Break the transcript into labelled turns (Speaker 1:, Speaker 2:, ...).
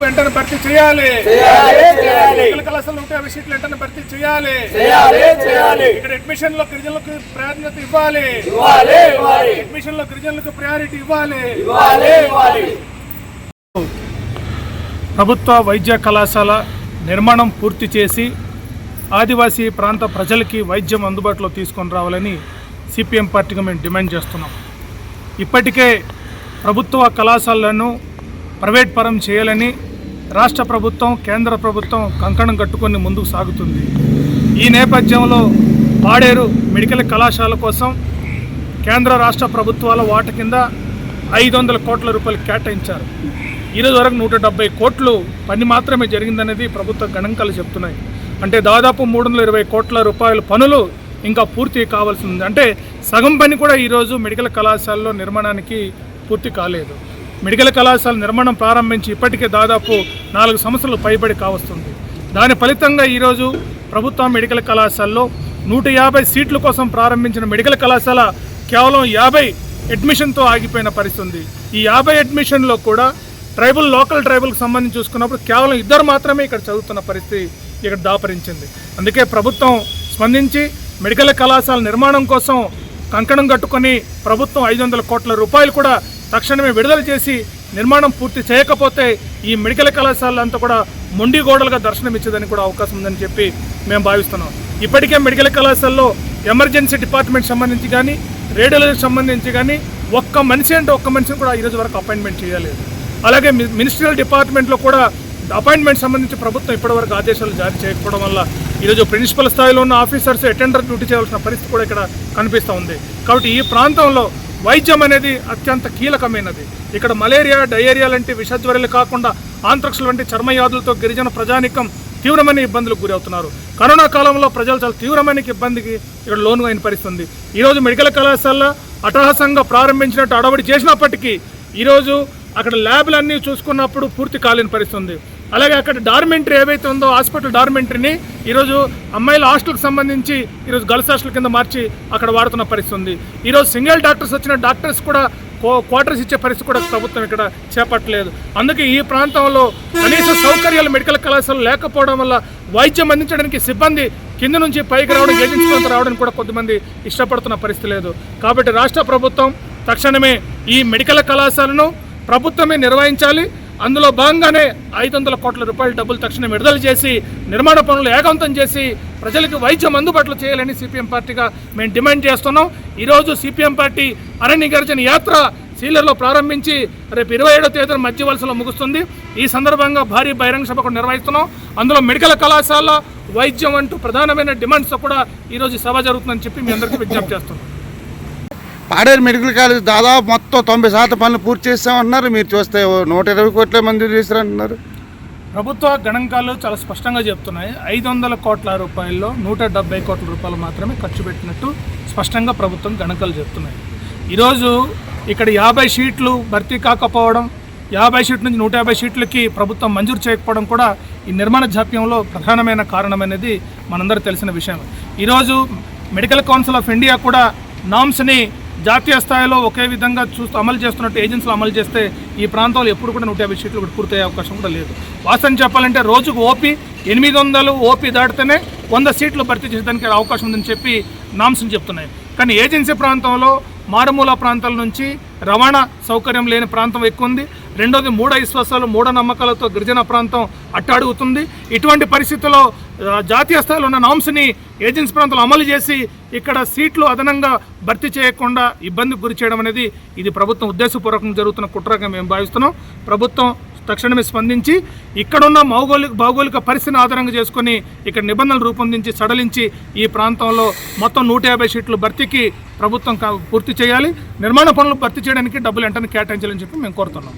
Speaker 1: వెంటనే భర్తీ చేయాలి. కళాశాల నూట యాభై సీట్లు వెంటనే భర్తీ చేయాలి.
Speaker 2: చేయాలి. చేయాలి.
Speaker 1: ఇక్కడ అడ్మిషన్లో గిరిజనులకు ప్రాధాన్యత ఇవ్వాలి. అడ్మిషన్లో గిరిజనులకు ప్రయారిటీ ఇవ్వాలి. ప్రభుత్వ వైద్య కళాశాల నిర్మాణం పూర్తి చేసి ఆదివాసీ ప్రాంత ప్రజలకి వైద్యం అందుబాటులో తీసుకొని రావాలని సిపిఎం పార్టీగా మేము డిమాండ్ చేస్తున్నాం. ఇప్పటికే ప్రభుత్వ కళాశాలలను ప్రైవేట్ పరం చేయాలని రాష్ట్ర ప్రభుత్వం కేంద్ర ప్రభుత్వం కంకణం కట్టుకొని ముందుకు సాగుతుంది. ఈ నేపథ్యంలో పాడేరు మెడికల్ కళాశాల కోసం కేంద్ర రాష్ట్ర ప్రభుత్వాల వాట కింద ఐదు వందల కోట్ల రూపాయలు కేటాయించారు. ఈరోజు వరకు నూట డెబ్బై కోట్లు పని మాత్రమే జరిగిందనేది ప్రభుత్వ గణాంకాలు చెప్తున్నాయి. అంటే దాదాపు మూడు వందల ఇరవై కోట్ల రూపాయల పనులు ఇంకా పూర్తి కావాల్సి ఉంది. అంటే సగం పని కూడా ఈరోజు మెడికల్ కళాశాలలో నిర్మాణానికి పూర్తి కాలేదు. మెడికల్ కళాశాల నిర్మాణం ప్రారంభించి ఇప్పటికే దాదాపు నాలుగు సంవత్సరాలు పైబడి కావస్తుంది. దాని ఫలితంగా ఈరోజు ప్రభుత్వ మెడికల్ కళాశాలలో నూట యాభై సీట్ల కోసం ప్రారంభించిన మెడికల్ కళాశాల కేవలం యాభై అడ్మిషన్తో ఆగిపోయిన పరిస్థితి ఉంది ఈ యాభై అడ్మిషన్లో కూడా ట్రైబల్ లోకల్ ట్రైబల్కి సంబంధించి చూసుకున్నప్పుడు కేవలం ఇద్దరు మాత్రమే ఇక్కడ చదువుతున్న పరిస్థితి ఇక్కడ దాపరించింది. అందుకే ప్రభుత్వం స్పందించి మెడికల్ కళాశాల నిర్మాణం కోసం కంకణం కట్టుకొని ప్రభుత్వం ఐదు వందల కోట్ల రూపాయలు కూడా తక్షణమే విడుదల చేసి నిర్మాణం పూర్తి చేయకపోతే ఈ మెడికల్ కళాశాలంతా కూడా మొండి గోడలుగా దర్శనమిచ్చేదని కూడా అవకాశం ఉందని చెప్పి మేము భావిస్తున్నాం. ఇప్పటికే మెడికల్ కళాశాలలో ఎమర్జెన్సీ డిపార్ట్మెంట్ సంబంధించి కానీ రేడియోలకు సంబంధించి కానీ ఒక్క మనిషి అంటే ఒక్క మనిషిని కూడా ఈరోజు వరకు అపాయింట్మెంట్ చేయలేదు. అలాగే మి- మినిస్ట్రియల్ డిపార్ట్మెంట్లో కూడా అపాయింట్మెంట్ సంబంధించి ప్రభుత్వం ఇప్పటివరకు ఆదేశాలు జారీ చేయకపోవడం వల్ల ఈరోజు ప్రిన్సిపల్ స్థాయిలో ఉన్న ఆఫీసర్స్ అటెండర్ డ్యూటీ చేయాల్సిన పరిస్థితి కూడా ఇక్కడ కనిపిస్తూ ఉంది. కాబట్టి ఈ ప్రాంతంలో వైద్యం అనేది అత్యంత కీలకమైనది. ఇక్కడ మలేరియా డయేరియా లాంటి విషజ్వరాలు కాకుండా ఆంత్రక్స్ వంటి చర్మవ్యాధులతో గిరిజన ప్రజానికం తీవ్రమైన ఇబ్బందులకు గురవుతున్నారు. కరోనా కాలంలో ప్రజలు చాలా తీవ్రమైన ఇబ్బందికి ఇక్కడ లోను అయిన పరిస్థితి ఉంది ఈరోజు మెడికల్ కళాశాల అటహాసంగా ప్రారంభించినట్టు అడవడి చేసినప్పటికీ ఈరోజు అక్కడ ల్యాబ్లన్నీ చూసుకున్నప్పుడు పూర్తి కాలేని పరిస్థితుంది. అలాగే అక్కడ డార్మెంటరీ ఏవైతే ఉందో హాస్పిటల్ డార్మెంటరీని ఈరోజు అమ్మాయిల హాస్టల్కి సంబంధించి ఈరోజు గర్ల్స్ హాస్టల్ కింద మార్చి అక్కడ వాడుతున్న పరిస్థితి ఉంది. ఈరోజు సింగిల్ డాక్టర్స్ వచ్చిన డాక్టర్స్ కూడా కో- క్వార్టర్స్ ఇచ్చే పరిస్థితి కూడా ప్రభుత్వం ఇక్కడ చేపట్టలేదు. అందుకే ఈ ప్రాంతంలో కనీస సౌకర్యాలు మెడికల్ కళాశాలలు లేకపోవడం వల్ల వైద్యం అందించడానికి సిబ్బంది కింద నుంచి పైకి రావడం ఏజెన్సీ రావడానికి కూడా కొంతమంది ఇష్టపడుతున్న పరిస్థితి లేదు. కాబట్టి రాష్ట్ర ప్రభుత్వం తక్షణమే ఈ మెడికల్ కళాశాలను ప్రభుత్వమే నిర్వహించాలి. అందులో భాగంగానే ఐదు వందల కోట్ల రూపాయల డబ్బులు తక్షణం విడుదల చేసి నిర్మాణ పనులు ఏకాంతం చేసి ప్రజలకు వైద్యం అందుబాటులో చేయాలని సిపిఎం పార్టీగా మేము డిమాండ్ చేస్తున్నాం. ఈరోజు సిపిఎం పార్టీ అరణ్య గర్జన యాత్ర సీలర్లో ప్రారంభించి రేపు ఇరవై ఏడో తేదీన మధ్య వలసలో ముగుస్తుంది. ఈ సందర్భంగా భారీ బహిరంగ సభ కూడా నిర్వహిస్తున్నాం. అందులో మెడికల్ కళాశాల వైద్యం అంటూ ప్రధానమైన డిమాండ్స్ కూడా ఈరోజు సభ జరుగుతుందని చెప్పి మీ అందరికీ విజ్ఞప్తి చేస్తున్నాం.
Speaker 3: పాడేరు మెడికల్ కాలేజ్ దాదాపు మొత్తం తొంభై శాతం పనులు పూర్తి చేస్తామన్నారు మీరు చూస్తే నూట ఇరవై కోట్ల మంది చేశారంటున్నారు
Speaker 1: ప్రభుత్వ గణాంకాలు చాలా స్పష్టంగా చెప్తున్నాయి. ఐదు వందల కోట్ల రూపాయల్లో నూట డెబ్బై కోట్ల రూపాయలు మాత్రమే ఖర్చు పెట్టినట్టు స్పష్టంగా ప్రభుత్వం గణాంకాలు చెప్తున్నాయి. ఈరోజు ఇక్కడ యాభై సీట్లు భర్తీ కాకపోవడం యాభై సీట్ల నుంచి నూట యాభై సీట్లకి ప్రభుత్వం మంజూరు చేయకపోవడం కూడా ఈ నిర్మాణ జాప్యంలో ప్రధానమైన కారణం అనేది మనందరూ తెలిసిన విషయం. ఈరోజు మెడికల్ కౌన్సిల్ ఆఫ్ ఇండియా కూడా నామ్స్ని జాతీయ స్థాయిలో ఒకే విధంగా చూస్తూ అమలు చేస్తున్నట్టు ఏజెన్సీలు అమలు చేస్తే ఈ ప్రాంతంలో ఎప్పుడు కూడా నూట యాభై సీట్లు పూర్తయ్యే అవకాశం కూడా లేదు. వాస్తవం చెప్పాలంటే రోజుకు ఓపీ ఎనిమిది వందలు ఓపీ దాటితేనే వంద సీట్లు భర్తీ చేసేదానికి అవకాశం ఉందని చెప్పి నామ్స్ని చెప్తున్నాయి. కానీ ఏజెన్సీ ప్రాంతంలో మారుమూల ప్రాంతాల నుంచి రవాణా సౌకర్యం లేని ప్రాంతం ఎక్కువ ఉంది. రెండోది మూఢ విశ్వాసాలు మూఢనమ్మకాలతో గిరిజన ప్రాంతం అట్టాడుగుతుంది. ఇటువంటి పరిస్థితుల్లో జాతీయ స్థాయిలో ఉన్న నామ్స్ని ఏజెన్సీ ప్రాంతంలో అమలు చేసి ఇక్కడ సీట్లు అదనంగా భర్తీ చేయకుండా ఇబ్బందికి గురి చేయడం అనేది ఇది ప్రభుత్వం ఉద్దేశపూర్వకంగా జరుగుతున్న కుట్రగా మేము భావిస్తున్నాం. ప్రభుత్వం తక్షణమే స్పందించి ఇక్కడున్న భౌగోళిక భౌగోళిక పరిస్థితిని ఆధారంగా చేసుకొని ఇక్కడ నిబంధనలు రూపొందించి సడలించి ఈ ప్రాంతంలో మొత్తం నూట యాభై సీట్లు భర్తీకి ప్రభుత్వం పూర్తి చేయాలి. నిర్మాణ పనులు భర్తీ చేయడానికి డబ్బులు వెంటనే కేటాయించాలని చెప్పి మేము కోరుతున్నాం.